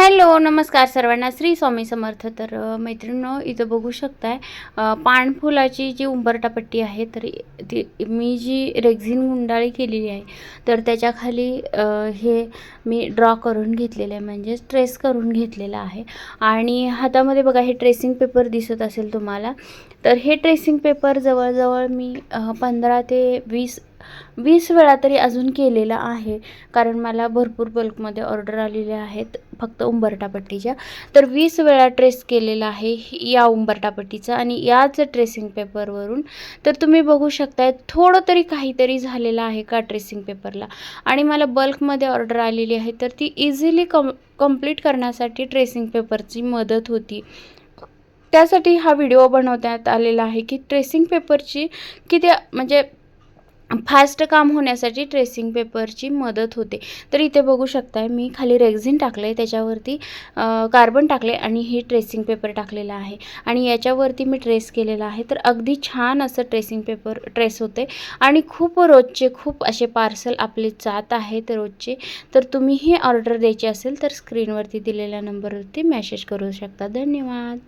Hello नमस्कार सर्वांना. श्री स्वामी समर्थ. तर मैत्रिणीनो इथं बघू शकताय पाणफुलाची पानफुलाची जी उंबरटापट्टी आहे तर ती मी जी रेग्झिन गुंडाळी केलेली आहे तर त्याच्याखाली हे मी ड्रॉ करून घेतलेलं आहे म्हणजे ट्रेस करून घेतलेलं आहे. आणि हातामध्ये बघा हे ट्रेसिंग पेपर दिसत असेल तुम्हाला तर हे ट्रेसिंग पेपर जवळजवळ मी पंधरा ते वीस वीस वेळा तरी अजून केलेला आहे. कारण मला भरपूर बल्कमध्ये ऑर्डर आलेल्या आहेत फक्त उंबरटापट्टीच्या तर वीस वेळा ट्रेस केलेला आहे या उंबरटापट्टीचा आणि याच ट्रेसिंग पेपरवरून तर तुम्ही बघू शकताय थोडं तरी काहीतरी झालेलं आहे का ट्रेसिंग पेपरला आणि मला बल्कमध्ये ऑर्डर आलेली आहे तर ती इझिली कम कंप्लीट करण्यासाठी ट्रेसिंग पेपरची मदत होती. त्यासाठी हा व्हिडिओ बनवण्यात आलेला आहे की ट्रेसिंग पेपरची किती म्हणजे फास्ट काम होण्यासाठी ट्रेसिंग पेपरची मदत होते. तर इथे बघू शकताय मी खाली रेग्झिन टाकलं आहे त्याच्यावरती कार्बन टाकले आणि हे ट्रेसिंग पेपर टाकलेलं आहे. आणि याच्यावरती मी ट्रेस केलेलं आहे. तर अगदी छान असं ट्रेसिंग पेपर ट्रेस होते आणि खूप रोजचे खूप असे पार्सल आपले जात आहेत रोजचे. तर तुम्हीही ऑर्डर द्यायची असेल तर स्क्रीनवरती दिलेल्या नंबरवरती मेसेज करू शकता. धन्यवाद.